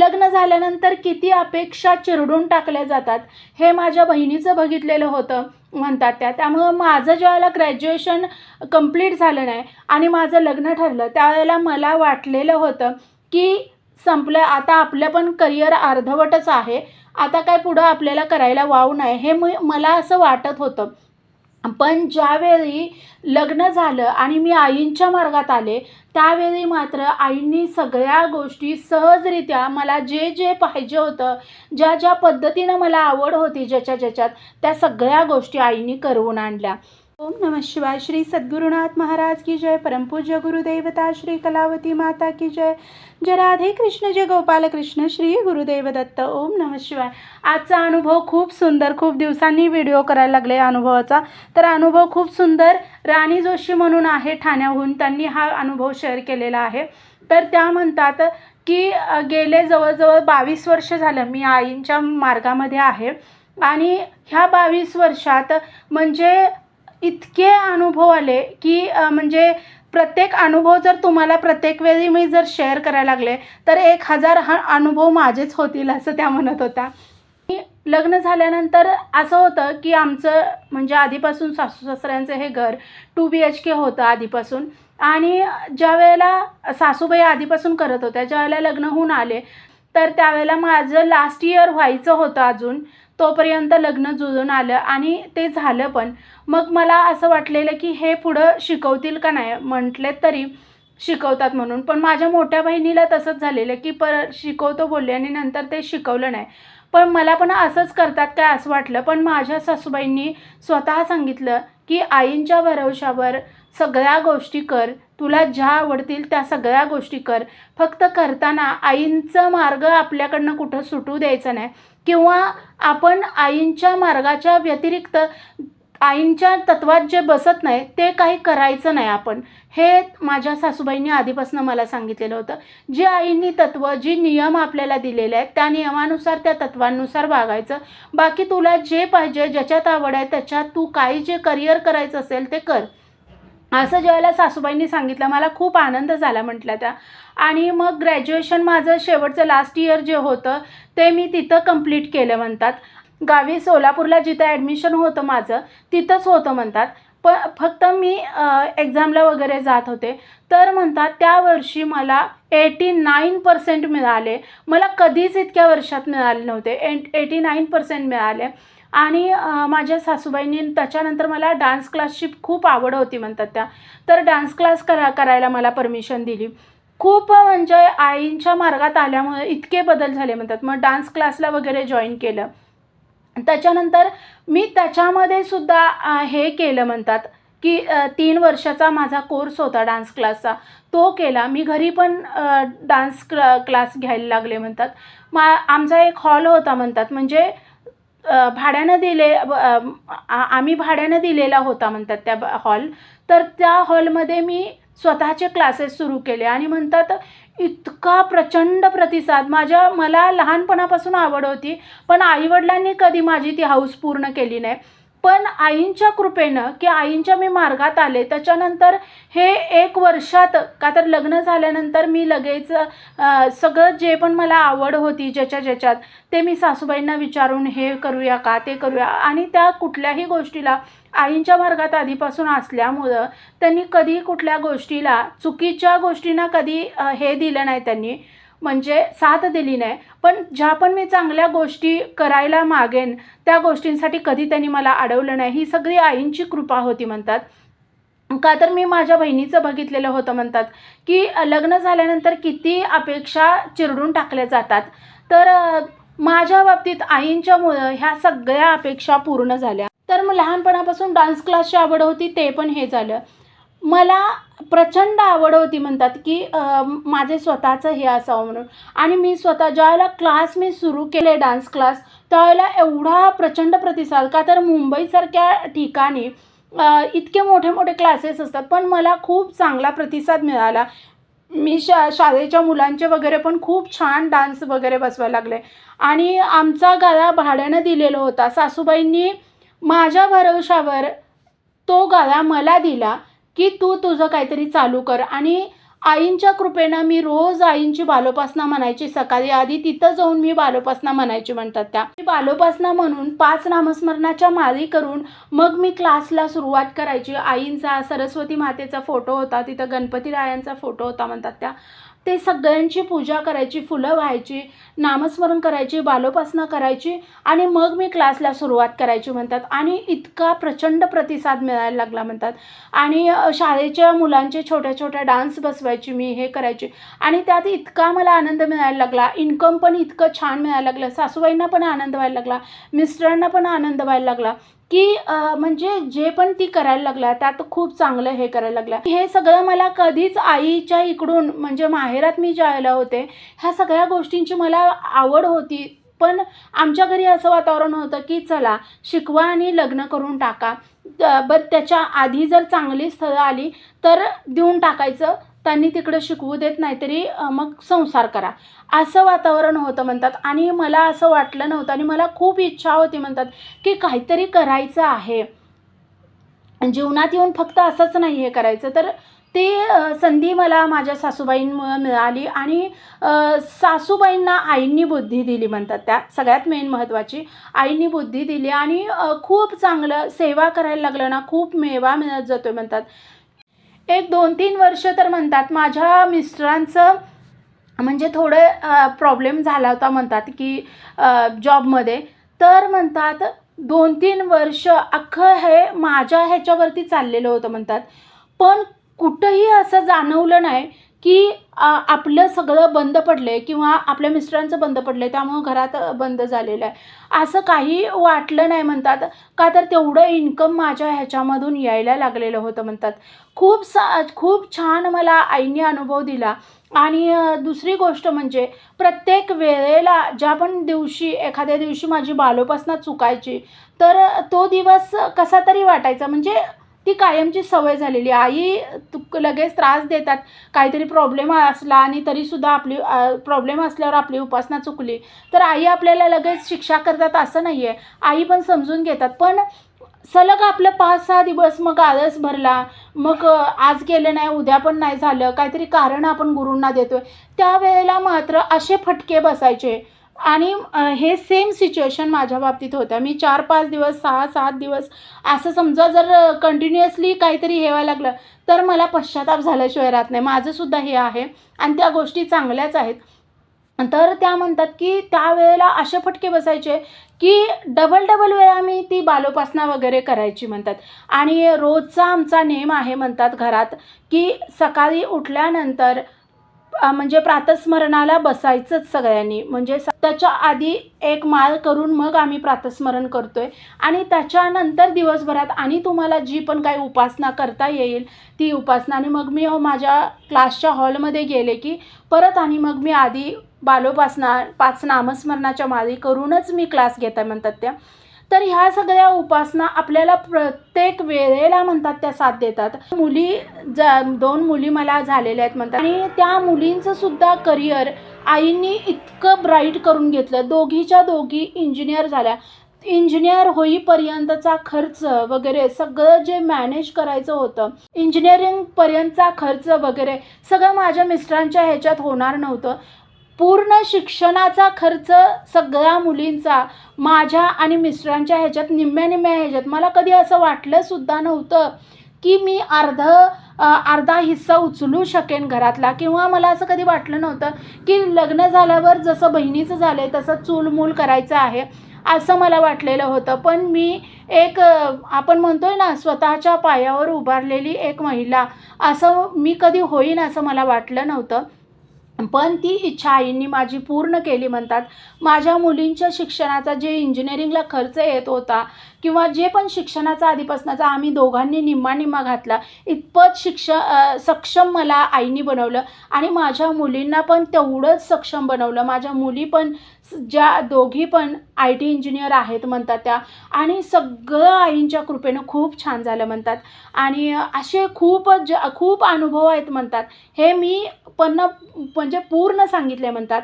लग्न झाल्यानंतर किती अपेक्षा चिरडून टाकल्या जातात हे माझ्या बहिणीचं बघितलेलं होतं म्हणतात त्या. त्यामुळं माझं ज्यावेळेला ग्रॅज्युएशन कंप्लीट झालं नाही आणि माझं लग्न ठरलं त्यावेळेला मला वाटलेलं होतं की संपलं आता आपलं पण करिअर अर्धवटच आहे. आता काय पुढं आपल्याला करायला वाव नाही हे मी मला असं वाटत होतं. पण ज्यावेळी लग्न झालं आणि मी आईंच्या मार्गात आले त्यावेळी मात्र आईंनी सगळ्या गोष्टी सहजरित्या मला जे जे पाहिजे होतं ज्या ज्या पद्धतीनं मला आवड होती ज्याच्या ज्याच्यात त्या सगळ्या गोष्टी आईंनी करवून आणल्या. ओम नमः शिवाय श्री सद्गुरुनाथ महाराज की जय। परमपूज्य गुरुदेवता श्री कलावती माता की जय। जय राधे कृष्ण जय गोपाल कृष्ण श्री गुरुदेव दत्त। ओम नमः शिवाय। आजचा अनुभव खूप सुंदर खूप दिवसांनी व्हिडिओ करायला लागले अनुभवाचा. तर अनुभव खूप सुंदर राणी जोशी म्हणून आहे ठाण्याहून. त्यांनी हा अनुभव शेअर केलेला आहे. तर त्या म्हणतात की गेले जवळजवळ बावीस वर्ष झालं मी आईंच्या मार्गामध्ये आहे. आणि ह्या बावीस वर्षात म्हणजे इतके अनुभव आले की म्हणजे प्रत्येक अनुभव जर तुम्हाला प्रत्येक वेळी मी जर शेअर करायला लागले तर एक हजार हा अनुभव माझेच होतील असं त्या म्हणत होत्या. की लग्न झाल्यानंतर असं होतं की आमचं म्हणजे आधीपासून सासू सासऱ्यांचं हे घर टू बी एच के होतं आधीपासून. आणि ज्या वेळेला सासूबाई आधीपासून करत होत्या ज्या वेळेला लग्न होऊन आले तर त्यावेळेला माझं लास्ट इयर व्हायचं होतं अजून. तोपर्यंत लग्न जुळून आलं आणि ते झालं पण. मग मला असं वाटलेलं की हे पुढं शिकवतील का नाही? म्हटले तरी शिकवतात म्हणून. पण माझ्या मोठ्या बहिणीला तसंच झालेलं की पर शिकवतो बोलले आणि नंतर ते शिकवलं नाही. पण मला पण असंच करतात काय असं वाटलं. पण माझ्या सासूबाईंनी स्वतः सांगितलं की आईंच्या भरवशावर सगळ्या गोष्टी कर. तुला ज्या आवडतील त्या सगळ्या गोष्टी कर. फक्त करताना आईंचं मार्ग आपल्याकडनं कुठं सुटू द्यायचं नाही. किंवा आपण आईंच्या मार्गाच्या व्यतिरिक्त आईंच्या तत्वात जे बसत नाही ते काही करायचं नाही आपण. हे माझ्या सासूबाईंनी आधीपासून मला सांगितलेलं होतं. जे आईंनी तत्व जी नियम आपल्याला दिलेले आहेत त्या नियमानुसार त्या तत्वांनुसार वागायचं. बाकी तुला जे पाहिजे ज्याच्यात आवड आहे त्याच्यात तू काही जे करिअर करायचं असेल ते कर. असं ज्यावेळेला सासूबाईंनी सांगितलं मला खूप आनंद झाला म्हटलं त्या. आणि मग ग्रॅज्युएशन माझं शेवटचं लास्ट इयर जे होतं ते मी तिथं कंप्लीट केलं म्हणतात. गावी सोलापूरला जिथं ॲडमिशन होतं माझं तिथंच होतं म्हणतात. प फक्त मी एक्झामला वगैरे जात होते. तर म्हणतात त्या वर्षी मला एटी नाईन पर्सेंट मिळाले. मला कधीच इतक्या वर्षात मिळाले नव्हते. एट एटी नाईन पर्सेंट मिळाले. आणि माझ्या सासूबाईंनी त्याच्यानंतर मला डान्स क्लासची खूप आवड होती म्हणतात त्या. तर डान्स क्लास करा करायला मला परमिशन दिली. खूप म्हणजे आईंच्या मार्गात आल्यामुळे इतके बदल झाले म्हणतात. मग डान्स क्लासला वगैरे जॉईन केलं. त्याच्यानंतर मी त्याच्यामध्ये सुद्धा हे केलं म्हणतात की तीन वर्षाचा माझा कोर्स होता डान्स क्लासचा तो केला. मी घरी पण डान्स क्ला क्लास घ्यायला लागले म्हणतात. मा आमचा एक हॉल होता म्हणतात. म्हणजे भाड्यानं दिले आम्ही भाड्यानं दिलेला होता म्हणतात त्या ब- हॉल. तर त्या हॉलमध्ये मी स्वतःचे क्लासेस सुरू केले आणि म्हणतात इतका प्रचंड प्रतिसाद. माझ्या मला लहानपणापासून आवड होती पण आईवडिलांनी कधी माझी ती हाऊस पूर्ण केली नाही. पण आईंच्या कृपेनं की आईंच्या मी मार्गात आले त्याच्यानंतर हे एक वर्षात का तर लग्न झाल्यानंतर मी लगेच सगळं जे पण मला आवड होती ज्याच्या ज्याच्यात ते मी सासूबाईंना विचारून हे करूया का ते करूया. आणि त्या कुठल्याही गोष्टीला आईंच्या मार्गात आधीपासून असल्यामुळं त्यांनी कधी कुठल्या गोष्टीला चुकीच्या गोष्टींना कधी हे दिलं नाही त्यांनी. म्हणजे साथ दिली नाही. पण ज्या पण मी चांगल्या गोष्टी करायला मागेन त्या गोष्टींसाठी कधी त्यांनी मला अडवलं नाही. ही सगळी आईंची कृपा होती म्हणतात. का तर मी माझ्या बहिणीचं बघितलेलं होतं म्हणतात की लग्न झाल्यानंतर किती अपेक्षा चिरडून टाकल्या जातात. तर माझ्या बाबतीत आईंच्यामुळं ह्या सगळ्या अपेक्षा पूर्ण झाल्या. तर मग लहानपणापासून डान्स क्लासची आवड होती ते पण हे झालं. मला प्रचंड आवड होती म्हणतात की माझे स्वतःचं हे असावं म्हणून. आणि मी स्वतः ज्यावेळेला क्लास मी सुरू केले डान्स क्लास त्यावेळेला एवढा प्रचंड प्रतिसाद का तर मुंबईसारख्या ठिकाणी इतके मोठे मोठे क्लासेस असतात पण मला खूप चांगला प्रतिसाद मिळाला. मी शा शाळेच्या मुलांचे वगैरे पण खूप छान डान्स वगैरे बसवायला लागले. आणि आमचा गाळा भाड्यानं दिलेला होता. सासूबाईंनी माझ्या भरवशावर तो गाळा मला दिला. की तू तुझं काहीतरी चालू कर. आणि आईंच्या कृपेनं मी रोज आईंची बालोपासना म्हणायची. सकाळी आधी तिथं जाऊन मी बालोपासना म्हणायची म्हणतात त्या. मी बालोपासना म्हणून पाच नामस्मरणाच्या माळी करून मग मी क्लासला सुरुवात करायची. आईंचा सरस्वती मातेचा फोटो होता. तिथं गणपती रायांचा फोटो होता म्हणतात त्या. ते सगळ्यांची पूजा करायची फुलं व्हायची नामस्मरण करायची बालोपासना करायची आणि मग मी क्लासला सुरुवात करायची म्हणतात. आणि इतका प्रचंड प्रतिसाद मिळायला लागला म्हणतात. आणि शाळेच्या मुलांचे छोट्या छोट्या डान्स बसवायची मी हे करायची. आणि त्यात इतका मला आनंद मिळायला लागला. इन्कम पण इतकं छान मिळायला लागलं. सासूबाईंना पण आनंद व्हायला लागला. मिस्टरांना पण आनंद व्हायला लागला. की म्हणजे जे पण ती करायला लागल्या त्यात खूप चांगलं हे करायला लागल्या. हे सगळं मला कधीच आईच्या इकडून म्हणजे माहेरात मी जायला होते ह्या सगळ्या गोष्टींची मला आवड होती. पण आमच्या घरी असं वातावरण होतं की चला शिकवा आणि लग्न करून टाका. त- बरं त्याच्या आधी जर चांगली स्थळं आली तर देऊन टाकायचं. त्यांनी तिकडं शिकवू देत नाही तरी मग संसार करा. असं वातावरण होतं म्हणतात. आणि मला असं वाटलं नव्हतं आणि मला खूप इच्छा होती म्हणतात की काहीतरी करायचं आहे. जीवनात येऊन फक्त असंच नाही हे करायचं. तर ते संधी मला माझ्या सासूबाईंमुळं मिळाली आणि सासूबाईंना आईंनी बुद्धी दिली म्हणतात त्या सगळ्यात मेन महत्त्वाची आईंनी बुद्धी दिली आणि खूप चांगलं सेवा करायला लागलं ना खूप मेवा मिळत जातो म्हणतात. एक दोन तीन वर्ष तर म्हणतात माझ्या मिस्टरांचं म्हणजे थोडं प्रॉब्लेम झाला होता म्हणतात की जॉबमध्ये तर म्हणतात दोन तीन वर्ष अख्खं हे माझ्या ह्याच्यावरती चाललेलं होतं म्हणतात. पण कुठंही असं जाणवलं नाही की आपलं सगळं बंद पडलं आहे किंवा आपल्या मिस्टरांचं बंद पडलं आहे त्यामुळं घरात बंद झालेलं आहे. असं काही वाटलं नाही म्हणतात का तर तेवढं इन्कम माझ्या ह्याच्यामधून यायला लागलेलं होतं म्हणतात. खूप सा खूप छान मला आईने अनुभव दिला. आणि दुसरी गोष्ट म्हणजे प्रत्येक वेळेला ज्या पण दिवशी एखाद्या दिवशी माझी बालोपासना चुकायची तर तो दिवस कसा तरी वाटायचा. म्हणजे ती कायमची सवय झालेली. आई तु लगेच त्रास देतात. काहीतरी प्रॉब्लेम असला आणि तरीसुद्धा आपली प्रॉब्लेम असल्यावर आपली उपासना चुकली. तर आई आपल्याला लगेच शिक्षा करतात असं नाही आहे आई पण समजून घेतात. पण सलग आपलं पाच सहा दिवस मग आळस भरला. मग आज केलं नाही उद्या पण नाही झालं. काहीतरी कारण आपण गुरूंना देतोय. त्यावेळेला मात्र असे फटके बसायचे. आणि हे सेम सिच्युएशन माझ्या बाबतीत होत्या. मी चार पाच दिवस सहा सात दिवस असं समजा जर कंटिन्युअसली काहीतरी हे व्हायला लागलं तर मला पश्चाताप झाल्याशिवाय राहत नाही. माझंसुद्धा हे आहे आणि त्या गोष्टी चांगल्याच आहेत. तर त्या म्हणतात की त्यावेळेला असे फटके बसायचे की डबल डबल वेळा मी ती बालोपासना वगैरे करायची म्हणतात. आणि रोजचा आमचा नेम आहे म्हणतात घरात की सकाळी उठल्यानंतर म्हणजे प्रातस्मरणाला बसायचंच सगळ्यांनी. म्हणजे त्याच्या आधी एक माळ करून मग आम्ही प्रातस्मरण करतोय. आणि त्याच्यानंतर दिवसभरात आणि तुम्हाला जी पण काही उपासना करता येईल ती उपासना. आणि मग मी माझ्या क्लासच्या हॉलमध्ये गेले की परत आणि मग मी आधी बालोपासना पाच नामस्मरणाच्या माळी करूनच मी क्लास घेता म्हणतात त्या. तर ह्या सगळ्या उपासना आपल्याला प्रत्येक वेळेला म्हणतात त्या साथ देतात. मुली जा दोन मुली मला झालेल्या आहेत म्हणतात. आणि त्या मुलींचं सुद्धा करिअर आईंनी इतकं ब्राईट करून घेतलं. दोघीच्या दोघी इंजिनियर झाल्या. इंजिनियर होईपर्यंतचा खर्च वगैरे सगळं जे मॅनेज करायचं होतं इंजिनिअरिंगपर्यंतचा खर्च वगैरे सगळं माझ्या मिस्टरांच्या ह्याच्यात होणार नव्हतं. पूर्ण शिक्षणाचा खर्च सगळ्या मुलींचा माझ्या आणि मिस्टरांच्या ह्याच्यात निम्म्या निम्म्या ह्याच्यात. मला कधी असं वाटलंसुद्धा नव्हतं की मी अर्ध अर्धा हिस्सा उचलू शकेन घरातला. किंवा मला असं कधी वाटलं नव्हतं की लग्न झाल्यावर जसं बहिणीचं झालं आहे तसं चूलमूल करायचं आहे असं मला वाटलेलं होतं. पण मी एक आपण आपण म्हणतोय ना स्वतःच्या पायावर उभारलेली एक महिला. असं मी कधी होईन असं मला वाटलं नव्हतं. पण ती इच्छा आईंनी माझी पूर्ण केली म्हणतात. माझ्या मुलींच्या शिक्षणाचा जे इंजिनिअरिंगला खर्च येत होता किंवा जे पण शिक्षणाचा आधीपासनाचा आम्ही दोघांनी निम्मा निम्मा घातला इतपत शिक्ष सक्षम मला आईनी बनवलं आणि माझ्या मुलींना पण तेवढंच सक्षम बनवलं. माझ्या मुली पण ज्या दोघी पण आय टी इंजिनियर आहेत म्हणतात त्या आणि सगळं आईंच्या कृपेनं खूप छान झालं म्हणतात. आणि असे खूप ज खूप अनुभव आहेत म्हणतात. हे मी पण म्हणजे पूर्ण सांगितले म्हणतात.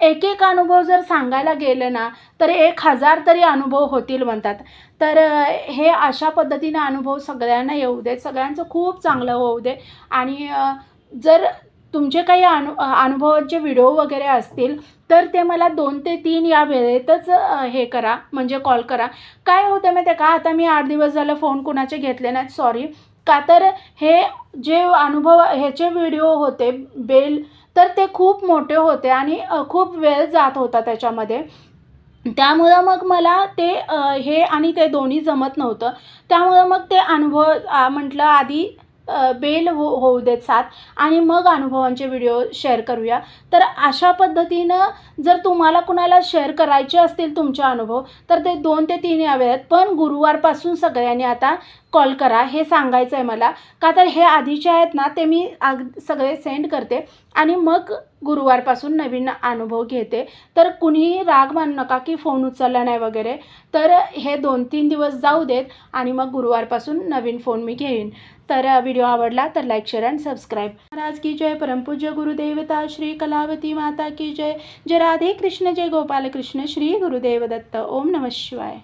एक एक अनुभव जर सांगायला गेलं ना तर एक हजार तरी अनुभव होतील म्हणतात. तर हे अशा पद्धतीने अनुभव सगळ्यांना येऊ देत सगळ्यांचं खूप चांगलं होऊ दे. आणि जर तुमचे काही अनु अनुभवाचे व्हिडिओ वगैरे असतील तर ते मला दोन ते तीन या वेळेतच हे करा म्हणजे कॉल करा. काय होतं माहिती आहे का? आता मी आठ दिवस झालं फोन कुणाचे घेतले नाहीत सॉरी. का तर हे जे अनुभव ह्याचे व्हिडिओ होते बेल तर ते खूप मोठे होते आणि खूप वेळ जात होता त्याच्यामध्ये. त्यामुळं मग मला ते हे आणि ते दोन्ही जमत नव्हतं. त्यामुळं मग ते अनुभव म्हटलं आधी बेल हो होऊ देत साथ. आणि मग अनुभवांचे व्हिडिओ शेअर करूया. तर अशा पद्धतीनं जर तुम्हाला कुणाला शेअर करायचे असतील तुमचे अनुभव तर ते दोन ते तीन या आहेत. पण गुरुवारपासून सगळ्यांनी आता कॉल करा हे सांगायचं आहे मला. का तर हे आधीचे आहेत ना ते मी अग सगळे सेंड करते. आणि मग गुरुवारपासून नवीन अनुभव घेते. तर कुणीही राग मानू नका की फोन उचलला नाही वगैरे. तर हे दोन तीन दिवस जाऊ देत आणि मग गुरुवारपासून नवीन फोन मी घेईन. तर व्हिडिओ आवडला तर लाईक शेअर अँड सबस्क्राईब. महाराज की जय. परमपूज्य गुरुदेवता श्री कलावती माता की जय. जय राधे कृष्ण जय गोपाल कृष्ण श्री गुरुदेव दत्त. ओम नम शिवाय.